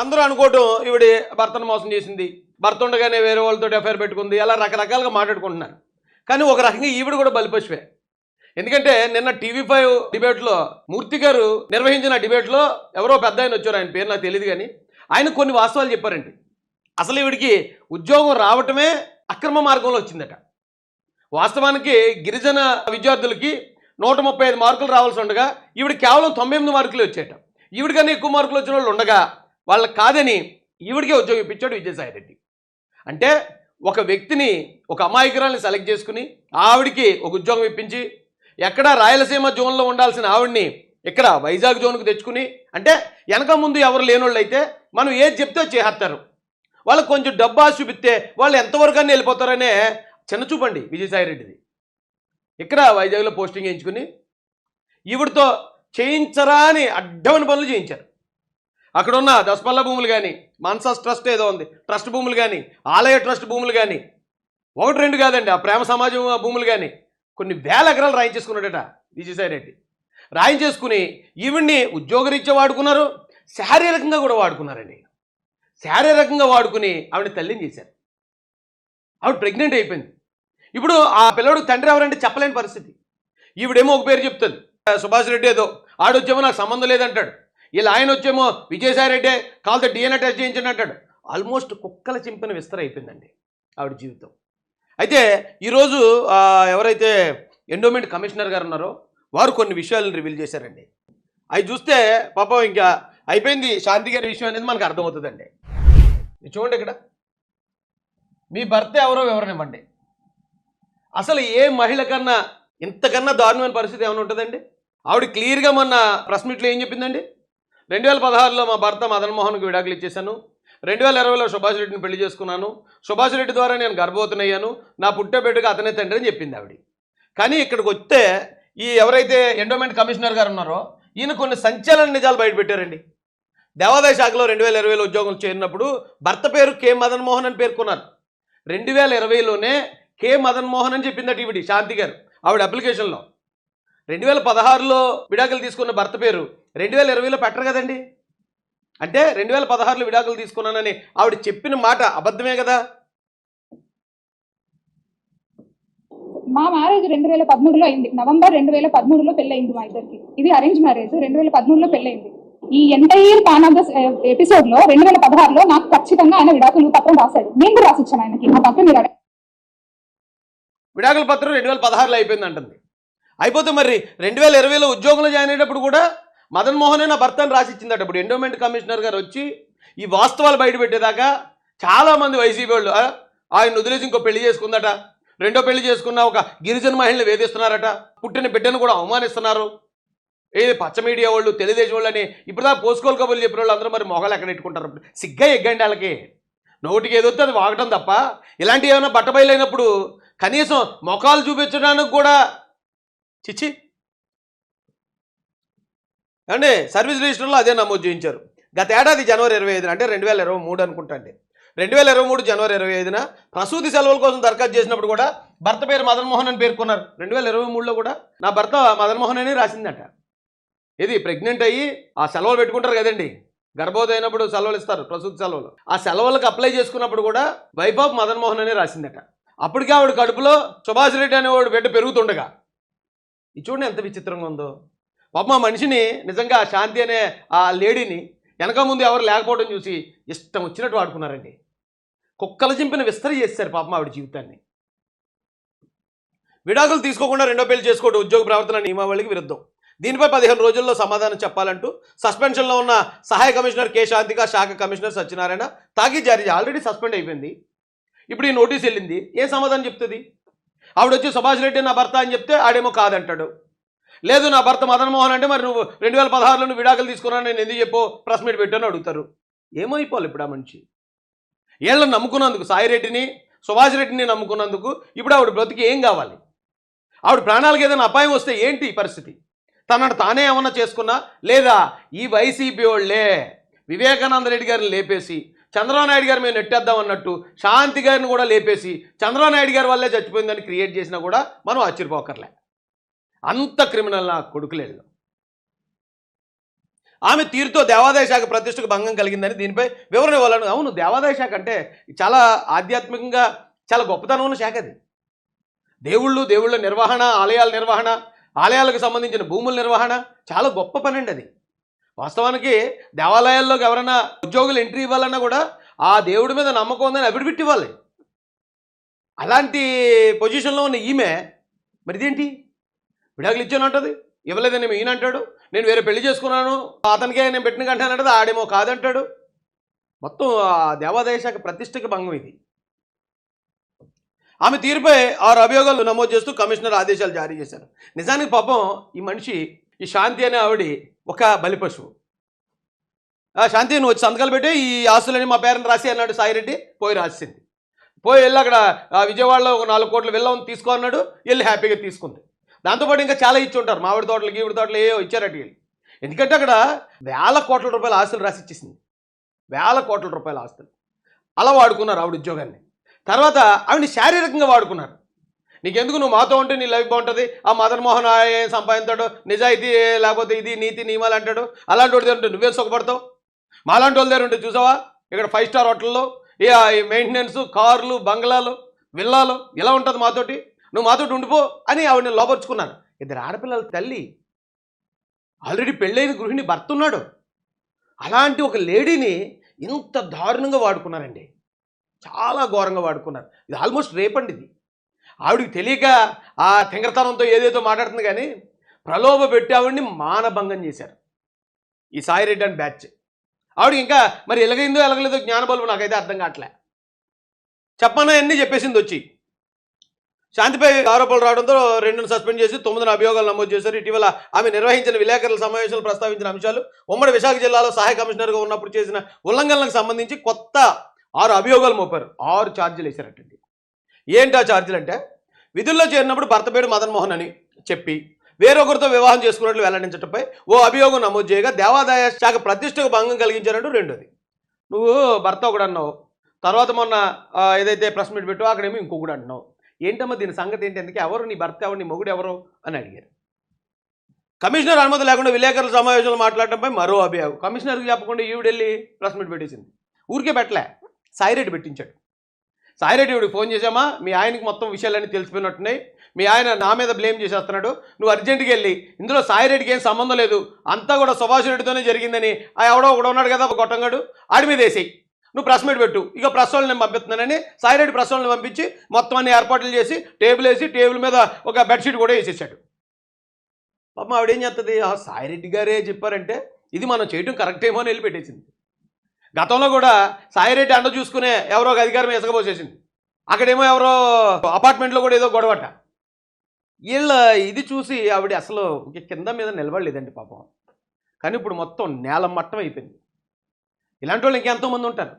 అందరూ అనుకోవటం ఈవిడ భర్తను మోసం చేసింది. భర్త ఉండగానే వేరే వాళ్ళతో ఎఫ్ఐఆర్ పెట్టుకుంది. అలా రకరకాలుగా మాట్లాడుకుంటున్నారు. కానీ ఒక రకంగా ఈవిడ కూడా బలిపశువే ఎందుకంటే నిన్న టీవీ ఫైవ్ డిబేట్లో మూర్తి గారు నిర్వహించిన డిబేట్లో ఎవరో పెద్ద ఆయన వచ్చారు. ఆయన పేరు నాకు తెలియదు కానీ ఆయన కొన్ని వాస్తవాలు చెప్పారండి. అసలు ఈవిడికి ఉద్యోగం రావటమే అక్రమ మార్గంలో వచ్చిందట. వాస్తవానికి గిరిజన విద్యార్థులకి నూట ముప్పై ఐదు మార్కులు రావాల్సి ఉండగా ఈవిడ కేవలం తొంభై ఎనిమిది మార్కులు వచ్చేట. ఈవిడికన్నా ఎక్కువ మార్కులు వచ్చిన వాళ్ళు ఉండగా వాళ్ళకి కాదని ఈవిడికే ఉద్యోగం ఇప్పించాడు విజయసాయి రెడ్డి. అంటే ఒక వ్యక్తిని ఒక అమాయకురాల్ని సెలెక్ట్ చేసుకుని ఆవిడికి ఒక ఉద్యోగం ఇప్పించి ఎక్కడ రాయలసీమ జోన్లో ఉండాల్సిన ఆవిడ్ని ఇక్కడ వైజాగ్ జోన్కు తెచ్చుకుని అంటే వెనక ముందు ఎవరు లేనోళ్ళు అయితే మనం ఏది చెప్తే చేస్తారు వాళ్ళకి కొంచెం డబ్బు చూపిస్తే వాళ్ళు ఎంతవరకు అని వెళ్ళిపోతారనే చిన్న చూపండి విజయసాయి రెడ్డిది. ఇక్కడ వైజాగ్లో పోస్టింగ్ వేయించుకుని ఈవిడితో చేయించరా అని అడ్డమైన పనులు చేయించారు. అక్కడ ఉన్న భూములు కానీ మన్సస్ ట్రస్ట్ ఏదో ఉంది ట్రస్ట్ భూములు కానీ ఆలయ ట్రస్ట్ భూములు కానీ ఒకటి రెండు కాదండి ఆ ప్రేమ సమాజం భూములు కానీ కొన్ని వేల ఎకరాలు రాయించేసుకున్నాడట విజయసాయి రెడ్డి. రాయించేసుకుని ఈవిడ్ని ఉద్యోగరీత్యా వాడుకున్నారు శారీరకంగా కూడా వాడుకున్నారండి. శారీరకంగా వాడుకుని ఆవిడ తల్లిని చేశారు. ఆవిడ ప్రెగ్నెంట్ అయిపోయింది. ఇప్పుడు ఆ పిల్లడు తండ్రి ఎవరంటే చెప్పలేని పరిస్థితి. ఈవిడేమో ఒక పేరు చెప్తుంది సుభాష్ రెడ్డి ఏదో ఆడొచ్చేమో నాకు సంబంధం లేదంటాడు. వీళ్ళు ఆయన వచ్చేమో విజయసాయి రెడ్డి కాళ్ళతో డిఎన్ఏ టెస్ట్ చేయించండి అంటాడు. ఆల్మోస్ట్ కుక్కల చింపిన విస్తర అయిపోయిందండి ఆవిడ జీవితం. అయితే ఈరోజు ఎవరైతే ఎండోమెంట్ కమిషనర్ గారు ఉన్నారో వారు కొన్ని విషయాలను రివీల్ చేశారండి. అవి చూస్తే పాపం ఇంకా అయిపోయింది శాంతి గారి విషయం అనేది మనకు అర్థమవుతుందండి. చూడండి ఇక్కడ. మీ భర్త ఎవరో వివరణివ్వండి అసలు ఏ మహిళ కన్నా ఇంతకన్నా దారుణమైన పరిస్థితి ఏమైనా ఉంటుందండి? ఆవిడ క్లియర్గా మొన్న ప్రెస్ మీట్లో ఏం చెప్పిందండి? రెండు వేల పదహారులో మా భర్త మదన్మోహన్కి విడాకులు ఇచ్చేశాను. రెండు వేల ఇరవైలో సుభాష్ రెడ్డిని పెళ్ళి చేసుకున్నాను. సుభాష్ రెడ్డి ద్వారా నేను గర్భవతినయ్యాను. నా పుట్టే బిడ్డకు అతనే తండ్రి అని చెప్పింది ఆవిడ. కానీ ఇక్కడికి వస్తే ఈ ఎవరైతే ఎండోమెంట్ కమిషనర్ గారు ఉన్నారో ఈయన కొన్ని సంచలన నిజాలు బయటపెట్టారండి దేవాదాయ శాఖలో రెండు వేల ఇరవైలో ఉద్యోగం చేరినప్పుడు భర్త పేరు కె మదన్మోహన్ అని పేర్కొన్నారు. రెండు వేల ఇరవైలోనే కె మదన్మోహన్ అని చెప్పిందట ఈవిడి శాంతి గారు ఆవిడ అప్లికేషన్లో. రెండు వేల పదహారులో విడాకులు తీసుకున్న భర్త పేరు రెండు వేల ఇరవైలో పెట్టరు కదండి. అంటే రెండు వేల పదహారులో విడాకులు తీసుకున్నానని ఆవిడ చెప్పిన మాట అబద్ధమే కదా. మా మ్యారేజ్ రెండు వేల పదమూడులో అయింది. నవంబర్ రెండు వేల పదమూడులో పెళ్ళయింది మా ఇద్దరికి. ఇది అరేంజ్ మ్యారేజ్ రెండు వేల పదమూడులో పెళ్ళయింది. ఈ ఎంటైర్ పాన్ ఆఫ్ ద ఎపిసోడ్లో రెండు వేల పదహారులో నాకు ఖచ్చితంగా ఆయన విడాకులు పత్రం రాశాడు. నేను కూడా రాసిచ్చాను ఆయనకి. ఆ పత్రం మీరు. విడాకుల పత్రం రెండు వేల పదహారులో అయిపోయింది అంటుంది అయిపోతే మరి రెండు వేల ఇరవైలో ఉద్యోగంలో జాయిన్ అయ్యేటప్పుడు కూడా మదన్ మోహనే నా భర్తను రాసిచ్చిందట. ఇప్పుడు ఎండోమెంట్ కమిషనర్ గారు వచ్చి ఈ వాస్తవాలు బయట పెట్టేదాకా చాలామంది వైసీపీ వాళ్ళు ఆయన వదిలేసి ఇంకో పెళ్ళి చేసుకుందట. రెండో పెళ్ళి చేసుకున్న ఒక గిరిజన మహిళని వేధిస్తున్నారట. పుట్టిన బిడ్డను కూడా అవమానిస్తున్నారు. ఏది పచ్చ మీడియా వాళ్ళు తెలుగుదేశం వాళ్ళని ఇప్పుడు దాకా పోసుకోలు కబుర్లు చెప్పిన వాళ్ళు అందరూ మరి మొగలు ఎక్కడ పెట్టుకుంటారు? సిగ్గా ఎగ్గండి వాళ్ళకి. నోటికి ఏదొస్తే అది వాగటం తప్ప ఇలాంటివి ఏమైనా బట్టబయలైనప్పుడు కనీసం మొఖాలు చూపించడానికి కూడా చిచ్చి అండి సర్వీస్ రిజిస్టర్లో అదే నమోదు చేయించారు. గత ఏడాది జనవరి ఇరవై ఐదున అంటే రెండు వేల ఇరవై మూడు అనుకుంటా అండి. రెండు వేల ఇరవై మూడు జనవరి ఇరవై ఐదున ప్రసూతి సెలవుల కోసం దరఖాస్తు చేసినప్పుడు కూడా భర్త పేరు మదన్మోహన్ అని పేర్కొన్నారు. రెండు వేల ఇరవై మూడులో కూడా నా భర్త మదన్మోహన్ అని రాసిందంట. ఇది ప్రెగ్నెంట్ అయ్యి ఆ సెలవులు పెట్టుకుంటారు కదండి. గర్భవతి అయినప్పుడు సెలవులు ఇస్తారు ప్రసూతి సెలవులు. ఆ సెలవులకు అప్లై చేసుకున్నప్పుడు కూడా వైఫ్ ఆఫ్ మదన్మోహన్ అని రాసిందట. అప్పటికే ఆవిడ కడుపులో సుభాష్ రెడ్డి అనేవాడు బిడ్డ పెరుగుతుండగా. ఇది చూడండి ఎంత విచిత్రంగా ఉందో. పాపం ఆ మనిషిని నిజంగా శాంతి అనే ఆ లేడీని వెనక ముందు ఎవరు లేకపోవడం చూసి ఇష్టం వచ్చినట్టు వాడుకున్నారండి. కుక్కలు చింపిన విస్తరి చేశారు పాపం ఆవిడ జీవితాన్ని. విడాకులు తీసుకోకుండా రెండో పెళ్ళి చేసుకోవడం ఉద్యోగ ప్రవర్తన నియమావళికి విరుద్ధం. దీనిపై పదిహేను రోజుల్లో సమాధానం చెప్పాలంటూ సస్పెన్షన్లో ఉన్న సహాయ కమిషనర్ కె. శాంతిక శాఖ కమిషనర్ సత్యనారాయణ తాగి జారీ ఆల్రెడీ సస్పెండ్ అయిపోయింది. ఇప్పుడు ఈ నోటీస్ వెళ్ళింది. ఏం సమాధానం చెప్తుంది? ఆవిడ వచ్చి సుభాష్ రెడ్డి నా భర్త అని చెప్తే ఆడేమో కాదంటాడు. లేదు నా భర్త మదన్ మోహన్ అంటే మరి నువ్వు రెండు వేల పదహారులో నువ్వు విడాకులు తీసుకున్నాను నేను ఎందుకు చెప్పు? ప్రెస్ మీట్ పెట్టాను అడుగుతారు. ఏమైపోవాలి ఇప్పుడు ఆ మనిషి? ఏళ్ళని నమ్ముకున్నందుకు సాయిరెడ్డిని సుభాష్ రెడ్డిని నమ్ముకున్నందుకు ఇప్పుడు ఆవిడ బ్రతికి ఏం కావాలి? ఆవిడ ప్రాణాలకు ఏదైనా అపాయం వస్తే ఏంటి ఈ పరిస్థితి? తనను తానే ఏమన్నా చేసుకున్నా? లేదా ఈ వైసీపీ వాళ్ళే వివేకానంద రెడ్డి గారిని లేపేసి చంద్రబాబు నాయుడు గారు మేము నెట్టేద్దాం అన్నట్టు శాంతి గారిని కూడా లేపేసి చంద్రబాబు నాయుడు గారి వల్లే చచ్చిపోయిందని క్రియేట్ చేసినా కూడా మనం ఆశ్చర్యపోకర్లే. అంత క్రిమినల్ నా కొడుకులేళ్ళు ఆమె తీరుతో దేవాదాయ శాఖ ప్రతిష్టకు భంగం కలిగిందని దీనిపై వివరణ ఇవ్వాలను అవును దేవాదాయ శాఖ అంటే చాలా ఆధ్యాత్మికంగా చాలా గొప్పతనం ఉన్న శాఖ అది. దేవుళ్ళు దేవుళ్ళ నిర్వహణ ఆలయాల నిర్వహణ ఆలయాలకు సంబంధించిన భూముల నిర్వహణ చాలా గొప్ప పని అండి అది. వాస్తవానికి దేవాలయాల్లోకి ఎవరైనా ఉద్యోగులు ఎంట్రీ ఇవ్వాలన్నా కూడా ఆ దేవుడి మీద నమ్మకం ఉందని అభిడిపెట్టి ఇవ్వాలి. అలాంటి పొజిషన్లో ఉన్న ఈమె మరిదేంటి? విడాకులు ఇచ్చాను అంటది. ఇవ్వలేదని ఈయన అంటాడు. నేను వేరే పెళ్ళి చేసుకున్నాను. అతనికే నేను పెట్టిన కంటే అంటది. ఆడేమో కాదంటాడు. మొత్తం ఆ దేవాదాయ శాఖ ప్రతిష్టకి భంగం ఇది. ఆమె తీరుపై ఆరు అభియోగాలు నమోదు చేస్తూ కమిషనర్ ఆదేశాలు జారీ చేశారు. నిజానికి పాపం ఈ మనిషి ఈ శాంతి అనే ఆవిడ ఒక బలిపశువు ఆ శాంతి నువ్వు వచ్చి సంతకాలు పెట్టి ఈ ఆస్తులని మా పేరెంట్ రాసి అన్నాడు సాయిరెడ్డి పోయి రాసింది. పోయి వెళ్ళి అక్కడ ఆ విజయవాడలో ఒక నాలుగు కోట్లు వెళ్ళామని తీసుకో అన్నాడు. వెళ్ళి హ్యాపీగా తీసుకుంది. దాంతోపాటు ఇంకా చాలా ఇచ్చి ఉంటారు. మామిడి తోటలు గీవిడి తోటలు ఏవో ఇచ్చారట వీళ్ళు. ఎందుకంటే అక్కడ వేల కోట్ల రూపాయల ఆస్తులు రాసి ఇచ్చేసింది. వేల కోట్ల రూపాయల ఆస్తులు. అలా వాడుకున్నారు ఆవిడ ఉద్యోగాన్ని. తర్వాత ఆవిడని శారీరకంగా వాడుకున్నారు. నీకెందుకు నువ్వు మాతో ఉంటే నీ లైఫ్ బాగుంటుంది? ఆ మదన్ మోహన్ ఏం సంపాదించాడు నిజాయితీ లేకపోతే ఇది నీతి నియమాలు అంటాడు. అలాంటి వాడి దగ్గర ఉంటే నువ్వేం సుఖపడతావు? మాలాంటి వాళ్ళ దగ్గర ఉంటే చూసావా? ఇక్కడ ఫైవ్ స్టార్ హోటల్లో ఈ మెయింటెనెన్స్ కార్లు బంగ్లాలు విల్లాలు ఇలా ఉంటుంది మాతోటి. నువ్వు మాతోటి ఉండిపో అని ఆవిడని లోపరుచుకున్నాను. ఇద్దరు ఆడపిల్లల తల్లి ఆల్రెడీ పెళ్ళైన గృహిణి భర్త ఉన్నాడు. అలాంటి ఒక లేడీని ఇంత దారుణంగా వాడుకున్నారండి. చాలా ఘోరంగా వాడుకున్నారు. ఇది ఆల్మోస్ట్ రేపండి ఇది. ఆవిడికి తెలియక ఆ తింగరతనంతో ఏదేదో మాట్లాడుతుంది కానీ ప్రలోభ పెట్టి ఆవిడ్ని మానభంగం చేశారు. ఈ సాయిరెడ్డి అని బ్యాచ్. ఆవిడ ఇంకా మరి ఎలాగైందో ఎలగలేదో జ్ఞానబల్బు నాకైతే అర్థం కావట్లే. చెప్పనా అన్నీ చెప్పేసింది వచ్చి. శాంతిపై ఆరోపణలు రావడంతో రెండును సస్పెండ్ చేసి తొమ్మిదిన అభియోగాలు నమోదు చేశారు. ఇటీవల ఆమె నిర్వహించిన విలేకరుల సమావేశంలో ప్రస్తావించిన అంశాలు ఉమ్మడి విశాఖ జిల్లాలో సహాయ కమిషనర్గా ఉన్నప్పుడు చేసిన ఉల్లంఘనలకు సంబంధించి కొత్త ఆరు అభియోగాలు మోపారు. ఆరు ఛార్జీలు వేశారటండి. ఏంటి ఆ ఛార్జీలు అంటే విధుల్లో చేరినప్పుడు భర్త పేరు మదన్ మోహన్ అని చెప్పి వేరొకరితో వివాహం చేసుకున్నట్లు వెల్లడించడంపై ఓ అభియోగం నమోదు చేయగా దేవాదాయ శాఖ ప్రతిష్టకు భంగం కలిగించారంటూ రెండోది. నువ్వు భర్త ఒకడు అన్నావు. తర్వాత మొన్న ఏదైతే ప్రెస్ మీట్ పెట్టావు అక్కడేమో ఇంకొకడు అంటున్నావు ఏంటమ్మా దీని సంగతి ఏంటి? ఎందుకు ఎవరు నీ భర్త ఎవరు నీ మొగుడు ఎవరు అని అడిగారు. కమిషనర్ అనుమతి లేకుండా విలేకరుల సమావేశంలో మాట్లాడటంపై మరో అభియోగం. కమిషనర్కి చెప్పకుండా ఈవిడెళ్ళి ప్రెస్ మీట్ పెట్టేసింది. ఊరికే పెట్టలే. సాయిరెడ్డి పెట్టించాడు. సాయిరెడ్డి ఈవిడికి ఫోన్ చేసామా మీ ఆయనకి మొత్తం విషయాలన్నీ తెలిసిపోయినట్టున్నాయి. మీ ఆయన నా మీద బ్లేమ్ చేసేస్తున్నాడు. నువ్వు అర్జెంటుగా వెళ్ళి. ఇందులో సాయిరెడ్డికి ఏం సంబంధం లేదు. అంతా కూడా సుభాష్ రెడ్డితోనే జరిగిందని ఆ ఎవడో ఒకడు ఉన్నాడు కదా ఒక గొట్టంగాడు. ఆడి మీద వేసేయి. నువ్వు ప్రెస్ మీట్ పెట్టు. ఇక ప్రెస్ వాళ్ళని నేను పంపిస్తున్నానని సాయిరెడ్డి ప్రెస్ వాళ్ళని పంపించి మొత్తం అన్ని ఏర్పాట్లు చేసి టేబుల్ వేసి టేబుల్ మీద ఒక బెడ్షీట్ కూడా వేసేసాడు. పాపం ఆవిడేం చేస్తుంది ఆ సాయిరెడ్డి గారే చెప్పారంటే ఇది మనం చేయటం కరెక్ట్ ఏమో అని వెళ్ళి పెట్టేసింది గతంలో కూడా సాయిరెడ్డి అండ చూసుకునే ఎవరో ఒక అధికారం ఎసగబోసేసింది అక్కడేమో ఎవరో అపార్ట్మెంట్లో కూడా ఏదో గొడవట. వీళ్ళ ఇది చూసి ఆవిడ అసలు కింద మీద నిలబడలేదండి పాపం. కానీ ఇప్పుడు మొత్తం నేల మట్టం అయిపోయింది. ఇలాంటి వాళ్ళు ఇంకెంతోమంది ఉంటారు.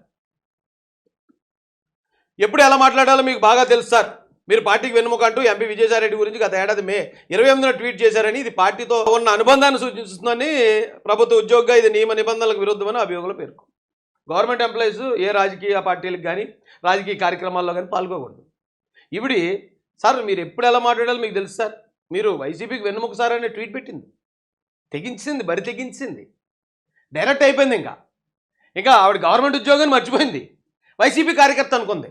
ఎప్పుడు ఎలా మాట్లాడాలో మీకు బాగా తెలుసు సార్. మీరు పార్టీకి వెన్నుముక అంటూ ఎంపీ విజయసాయిరెడ్డి గురించి గత ఏడాది మే ఇరవై ఎనిమిదిన ట్వీట్ చేశారని ఇది పార్టీతో ఉన్న అనుబంధాన్ని సూచిస్తుందని ప్రభుత్వ ఉద్యోగిగా ఇది నియమ నిబంధనలకు విరుద్ధమని అభియోగంలో పేర్కొంది గవర్నమెంట్ ఎంప్లాయీస్ ఏ రాజకీయ పార్టీలకు కానీ రాజకీయ కార్యక్రమాల్లో కానీ పాల్గొకూడదు. ఇవిడి సార్ మీరు ఎప్పుడు ఎలా మాట్లాడాలో మీకు తెలుసు సార్. మీరు వైసీపీకి వెన్నుముక సార్ అనే ట్వీట్ పెట్టింది. తెగించింది బరి తెగించింది. డైరెక్ట్ అయిపోయింది ఇంకా. ఇంకా ఆవిడ గవర్నమెంట్ ఉద్యోగాన్ని మర్చిపోయింది. వైసీపీ కార్యకర్త అనుకుంది.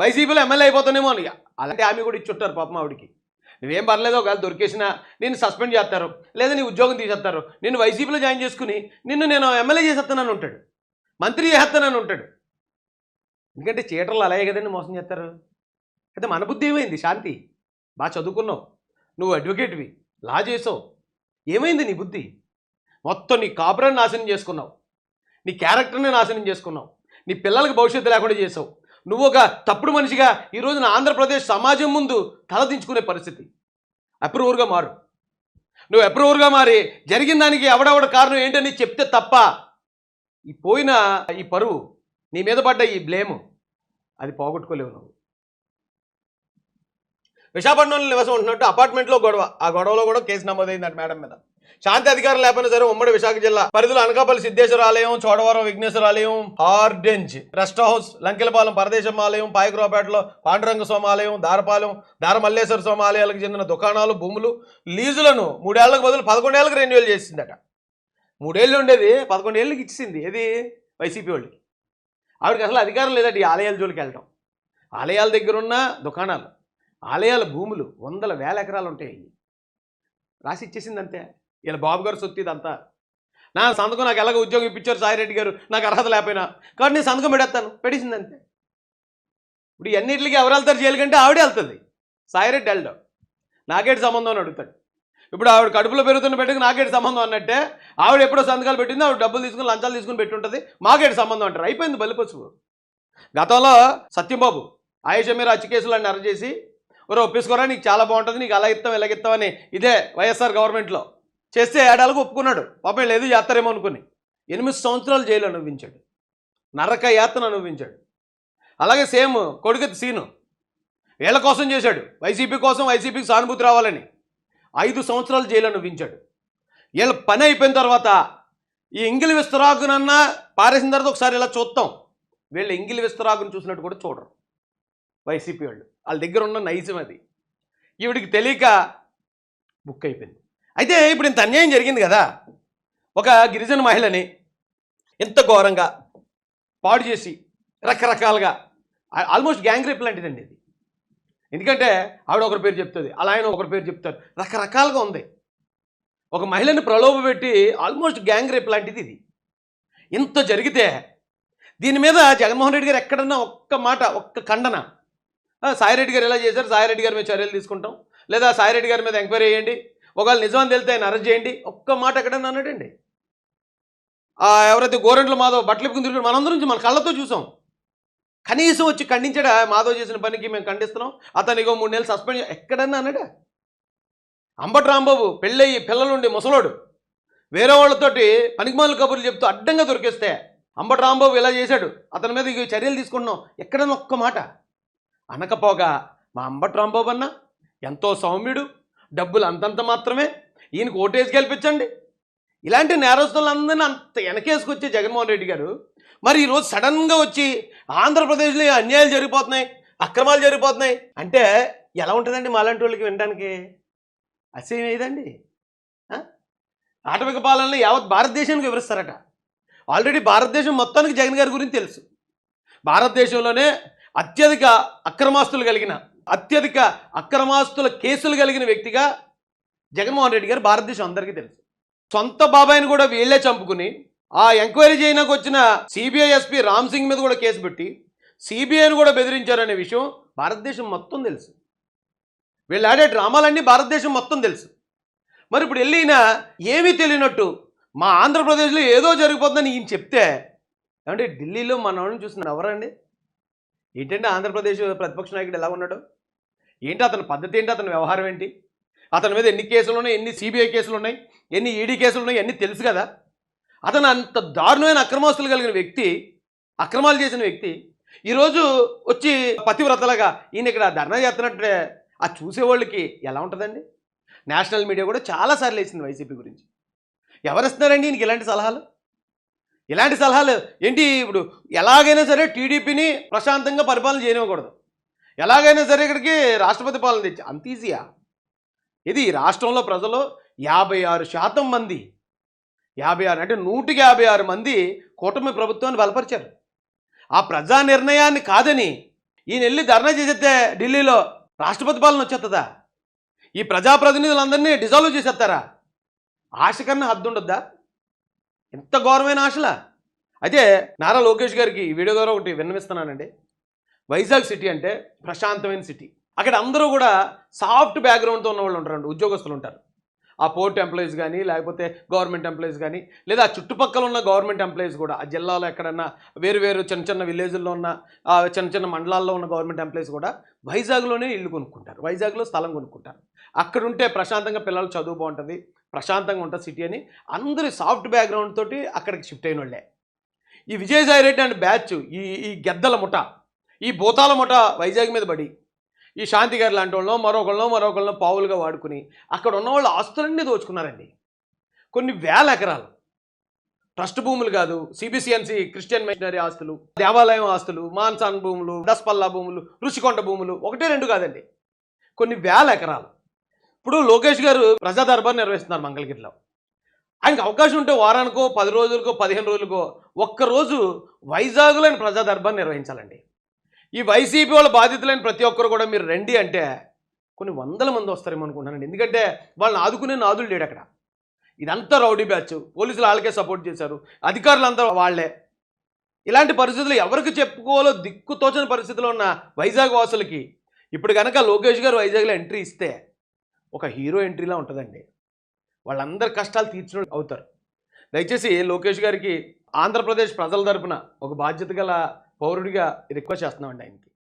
వైసీపీలో ఎమ్మెల్యే అయిపోతానేమో అని. అలాంటి హామీ కూడా ఇచ్చుంటారు పాపం ఆవిడకి. నువ్వేం పర్లేదు ఒకవేళ దొరికేసినా నేను సస్పెండ్ చేస్తారు. లేదా నీ ఉద్యోగం తీసేస్తారు. నిన్ను వైసీపీలో జాయిన్ చేసుకుని నిన్ను నేను ఎమ్మెల్యే చేసేస్తానని ఉంటాడు. మంత్రి చేస్తానని ఉంటాడు. ఎందుకంటే చీటర్లు అలాగే కదండి మోసం చేస్తారు. అయితే మన బుద్ధి ఏమైంది? శాంతి. బాగా చదువుకున్నావు. నువ్వు అడ్వకేట్వి. లా చేసావు. ఏమైంది నీ బుద్ధి? మొత్తం నీ కాపురాన్ని నాశనం చేసుకున్నావు. నీ క్యారెక్టర్ని నాశనం చేసుకున్నావు. నీ పిల్లలకు భవిష్యత్తు లేకుండా చేసావు. నువ్వు ఒక తప్పుడు మనిషిగా ఈ రోజున ఆంధ్రప్రదేశ్ సమాజం ముందు తలదించుకునే పరిస్థితి. అప్రూవర్గా మారు. నువ్వు అప్రూవర్గా మారి జరిగిన దానికి ఎవడెవడ కారణం ఏంటని చెప్తే తప్ప ఈ పోయిన ఈ పరువు నీ మీద పడ్డ ఈ బ్లేము అది పోగొట్టుకోలేవు నువ్వు. విశాఖపట్నంలో నివసం ఉంటున్నట్టు అపార్ట్మెంట్లో గొడవ. ఆ గొడవలో కూడా కేసు నమోదైందంట మేడం మీద. శాంతి అధికారం లేకపోయినా సరే ఉమ్మడి విశాఖ జిల్లా పరిధిలో అనకాపల్లి సిద్ధేశ్వర ఆలయం చోడవరం విఘ్నేశ్వర ఆలయం ఆర్డెంజ్ రెస్ట్ హౌస్ లంకెలపాలెం పరదేశం ఆలయం పాయకురావుపేటలో పాండురంగ స్వామి ఆలయం దారపాలెం దారమల్లేశ్వర స్వామి ఆలయాలకు చెందిన దుకాణాలు భూములు లీజులను మూడేళ్ళకు బదులు పదకొండేళ్ళకు రెన్యువల్ చేసిందట. మూడేళ్ళు ఉండేది పదకొండు ఏళ్ళకి ఇచ్చింది ఏది? వైసీపీ వాళ్ళకి ఆవిడకి అసలు అధికారం లేదండి ఈ ఆలయాల జోలికి వెళ్ళటం. ఆలయాల దగ్గర ఉన్న దుకాణాలు ఆలయాల భూములు వందల వేల ఎకరాలు ఉంటాయి. రాసి ఇచ్చేసింది అంతే ఇలా బాబు గారు సొత్తి ఇదంతా. నా సంతకం నాకు ఎలాగో ఉద్యోగం ఇప్పించారు సాయిరెడ్డి గారు. నాకు అర్హత లేకపోయినా. కాబట్టి నేను సంతకం పెడతాను పెట్టేసింది అంతే. ఇప్పుడు ఎన్నిటికి ఎవరు వెళ్తారు జైలు కంటే ఆవిడే వెళ్తుంది. సాయిరెడ్డి వెళ్ళడం. నాకేటి సంబంధం అని అడుగుతాడు. ఇప్పుడు ఆవిడ కడుపులో పెరుగుతున్న బిడ్డకు నాకేటి సంబంధం అన్నట్టే ఆవిడ ఎప్పుడో సంతకాలు పెట్టింది ఆవిడ డబ్బులు తీసుకుని లంచాలు తీసుకుని పెట్టుంటుంది. మాకేటి సంబంధం అంటారు. అయిపోయింది బలిపసుపు గతంలో సత్యంబాబు ఆయుష మీరు అచ్చి కేసులన్నీ అన్ని అరెస్ట్ చేసి ఒరే ఒప్పేసుకోరా నీకు చాలా బాగుంటుంది నీకు అలా ఇస్తాం ఇలా ఇస్తామని ఇదే వైఎస్ఆర్ గవర్నమెంట్లో చేస్తే ఏడాలకు ఒప్పుకున్నాడు. పాపం లేదు చేస్తారేమో అనుకుని. ఎనిమిది సంవత్సరాలు జైలు అనుభవించాడు. నరక యాతను అనుభవించాడు. అలాగే సేమ్ కొడుకు సీను. వీళ్ళ కోసం చేశాడు. వైసీపీ కోసం వైసీపీకి సానుభూతి రావాలని. ఐదు సంవత్సరాలు జైలు అనుభవించాడు. వీళ్ళ పని అయిపోయిన తర్వాత ఈ ఇంగిలి విస్తరాకునన్నా పారేసిన తర్వాత ఒకసారి ఇలా చూస్తాం వీళ్ళు ఇంగిలి విస్తరాకుని చూసినట్టు కూడా చూడరు. వైసీపీ వాళ్ళు. వాళ్ళ దగ్గర ఉన్న నైజం అది. ఈవిడికి తెలియక బుక్ అయిపోయింది. అయితే ఇప్పుడు ఇంత అన్యాయం జరిగింది కదా. ఒక గిరిజన మహిళని ఇంత ఘోరంగా పాడు చేసి రకరకాలుగా ఆల్మోస్ట్ గ్యాంగ్ రేప్ లాంటిదండి ఇది ఎందుకంటే ఆవిడ ఒకరి పేరు చెప్తుంది అలా ఆయన ఒకరి పేరు చెప్తారు. రకరకాలుగా ఉంది. ఒక మహిళని ప్రలోభ పెట్టి ఆల్మోస్ట్ గ్యాంగ్ రేప్ లాంటిది ఇది. ఇంత జరిగితే దీని మీద జగన్మోహన్ రెడ్డి గారు ఎక్కడన్నా ఒక్క మాట ఒక్క ఖండన సాయిరెడ్డి గారు ఎలా చేశారు? సాయిరెడ్డి గారి మీద చర్యలు తీసుకుంటాం. లేదా సాయిరెడ్డి గారి మీద ఎంక్వైరీ చేయండి. ఒకవేళ నిజమని తెలితే ఆయన అరెస్ట్ చేయండి. ఒక్క మాట ఎక్కడన్నా అన్నాడండి. ఆ, ఎవరైతే గోరెంట్ల మాధవ్ బట్టలు తిరిగి మనందరి నుంచి మన కళ్ళతో చూసాం. కనీసం వచ్చి ఖండించడా? మాధవ్ చేసిన పనికి మేము ఖండిస్తున్నాం. అతనిగో మూడు నెలలు సస్పెండ్ ఎక్కడన్నా అన్నాడా? అంబటి రాంబాబు పెళ్ళయ్యి పిల్లలుండి ముసలోడు. వేరే వాళ్ళతోటి పనికిమాల కబుర్లు చెప్తూ అడ్డంగా దొరికేస్తే అంబటి రాంబాబు ఇలా చేశాడు. అతని మీద ఇగో చర్యలు తీసుకుంటున్నాం. ఎక్కడన్నా ఒక్క మాట. అనకపోగా మా అంబటి రాంబాబు అన్న ఎంతో సౌమ్యుడు డబ్బులు అంతంత మాత్రమే? ఈయనకు ఓటేసి గెలిపించండి. ఇలాంటి నేరస్తులందరినీ అంత వెనకేసుకొచ్చే జగన్మోహన్ రెడ్డి గారు మరి ఈరోజు సడన్గా వచ్చి ఆంధ్రప్రదేశ్లో అన్యాయాలు జరిగిపోతున్నాయి అక్రమాలు జరిగిపోతున్నాయి. అంటే ఎలా ఉంటుందండి మాలాంటి వాళ్ళకి వినడానికి? అసహ్యం ఏదండి? ఆటవిక పాలనలో యావత్ భారతదేశానికి వివరిస్తారట. ఆల్రెడీ భారతదేశం మొత్తానికి జగన్ గారి గురించి తెలుసు. భారతదేశంలోనే అత్యధిక అక్రమాస్తులు కలిగిన అత్యధిక అక్రమాస్తుల కేసులు కలిగిన వ్యక్తిగా జగన్మోహన్ రెడ్డి గారు భారతదేశం అందరికీ తెలుసు. సొంత బాబాయిని కూడా వీళ్ళే చంపుకుని ఆ ఎంక్వైరీ చేయడానికి వచ్చిన సిబిఐ ఎస్పీ రామ్ సింగ్ మీద కూడా కేసు పెట్టి సిబిఐని కూడా బెదిరించారనే విషయం భారతదేశం మొత్తం తెలుసు. వీళ్ళు ఆడే డ్రామాలన్నీ భారతదేశం మొత్తం తెలుసు. మరి ఇప్పుడు వెళ్ళినా ఏమీ తెలియనట్టు మా ఆంధ్రప్రదేశ్లో ఏదో జరిగిపోతుందని ఈయన చెప్తే ఏమంటే ఢిల్లీలో మన వాళ్ళని చూసిన ఎవరండి? ఏంటంటే ఆంధ్రప్రదేశ్ ప్రతిపక్ష నాయకుడు ఎలా ఉన్నాడు? ఏంటి అతని పద్ధతి ఏంటి? అతని వ్యవహారం ఏంటి? అతని మీద ఎన్ని కేసులు ఉన్నాయి ఎన్ని సిబిఐ కేసులు ఉన్నాయి ఎన్ని ఈడీ కేసులు ఉన్నాయి అన్నీ తెలుసు కదా? అతను అంత దారుణమైన అక్రమాస్తులు కలిగిన వ్యక్తి అక్రమాలు చేసిన వ్యక్తి ఈరోజు వచ్చి పతివ్రతలుగా ఈయన ఇక్కడ ధర్నా చేస్తున్నట్టే ఆ చూసేవాళ్ళకి ఎలా ఉంటుందండి? నేషనల్ మీడియా కూడా చాలాసార్లు వేసింది వైసీపీ గురించి. ఎవరిస్తున్నారండి ఈయనకి ఇలాంటి సలహాలు? ఇలాంటి సలహాలు ఏంటి? ఇప్పుడు ఎలాగైనా సరే టీడీపీని ప్రశాంతంగా పరిపాలన చేయనివ్వకూడదు. ఎలాగైనా సరే ఇక్కడికి రాష్ట్రపతి పాలన తెచ్చి అంత ఈజీయా? ఇది రాష్ట్రంలో ప్రజలు యాభై ఆరు శాతం మంది యాభై ఆరు అంటే నూటికి యాభై ఆరు మంది కూటమి ప్రభుత్వాన్ని బలపరిచారు. ఆ ప్రజా నిర్ణయాన్ని కాదని ఈయన వెళ్ళి ధర్నా చేసేస్తే ఢిల్లీలో రాష్ట్రపతి పాలన వచ్చేస్తుందా ఈ ప్రజాప్రతినిధులందరినీ డిజాల్వ్ చేసేస్తారా ఆశ కన్నా హద్దు ఉండద్దా? ఎంత ఘోరమైన ఆశలా? అయితే నారా లోకేష్ గారికి ఈ వీడియో ద్వారా ఒకటి విన్నవిస్తున్నానండి. వైజాగ్ సిటీ అంటే ప్రశాంతమైన సిటీ. అక్కడ అందరూ కూడా సాఫ్ట్ బ్యాక్గ్రౌండ్తో ఉన్న వాళ్ళు ఉంటారండి ఉద్యోగస్తులు ఉంటారు. ఆ పోర్ట్ ఎంప్లాయీస్ కానీ లేకపోతే గవర్నమెంట్ ఎంప్లాయీస్ కానీ లేదా చుట్టుపక్కల ఉన్న గవర్నమెంట్ ఎంప్లాయీస్ కూడా ఆ జిల్లాలో ఎక్కడన్నా వేరు వేరు చిన్న చిన్న విలేజ్ల్లో ఉన్న చిన్న చిన్న మండలాల్లో ఉన్న గవర్నమెంట్ ఎంప్లాయీస్ కూడా వైజాగ్లోనే ఇల్లు కొనుక్కుంటారు వైజాగ్లో స్థలం కొనుక్కుంటారు. అక్కడ ఉంటే ప్రశాంతంగా పిల్లలు చదువు బాగుంటుంది ప్రశాంతంగా ఉంటుంది సిటీ అని అందరూ సాఫ్ట్ బ్యాక్గ్రౌండ్ తోటి అక్కడికి షిఫ్ట్ అయిన వాళ్ళే ఈ విజయసాయి రెడ్డి అండ్ బ్యాచ్ ఈ ఈ గెద్దల ముఠ ఈ భూతాల ముఠ వైజాగ్ మీద పడి ఈ శాంతి గారు లాంటి వాళ్ళనో మరొకళ్ళనో మరొకళ్ళనో పావులుగా వాడుకుని అక్కడ ఉన్న వాళ్ళు ఆస్తులన్నీ దోచుకున్నారండి. కొన్ని వేల ఎకరాలు. ట్రస్ట్ భూములు కాదు సిబిసిఎన్సి క్రిస్టియన్ మిషనరీ ఆస్తులు దేవాలయం ఆస్తులు మాన్సాన్ భూములు దస్పల్లా భూములు ఋషికొండ భూములు ఒకటే రెండు కాదండి. కొన్ని వేల ఎకరాలు. ఇప్పుడు లోకేష్ గారు ప్రజా దర్బార్ నిర్వహిస్తున్నారు మంగళగిరిలో. ఆయనకు అవకాశం ఉంటే వారానికో పది రోజులకో పదిహేను రోజులకో ఒక్కరోజు వైజాగ్లో ఆయన ప్రజా దర్బార్ నిర్వహించాలండి. ఈ వైసీపీ వాళ్ళ బాధితులైన ప్రతి ఒక్కరు కూడా మీరు రండి అంటే కొన్ని వందల మంది వస్తారేమో అనుకుంటున్నానండి. ఎందుకంటే వాళ్ళని ఆదుకునే నాదులు లేడు అక్కడ. ఇదంతా రౌడీ బ్యాచ్. పోలీసులు వాళ్ళకే సపోర్ట్ చేశారు. అధికారులందరూ వాళ్ళే. ఇలాంటి పరిస్థితులు ఎవరికి చెప్పుకోవాలో దిక్కు తోచని పరిస్థితిలో ఉన్న వైజాగ్ వాసులకి ఇప్పుడు కనుక లోకేష్ గారు వైజాగ్లో ఎంట్రీ ఇస్తే ఒక హీరో ఎంట్రీలా ఉంటుందండి. వాళ్ళందరి కష్టాలు తీర్చిన అవుతారు. దయచేసి లోకేష్ గారికి ఆంధ్రప్రదేశ్ ప్రజల తరపున ఒక బాధ్యత గల పౌరుడిగా రిక్వెస్ట్ చేస్తున్నామండి ఆయనకి.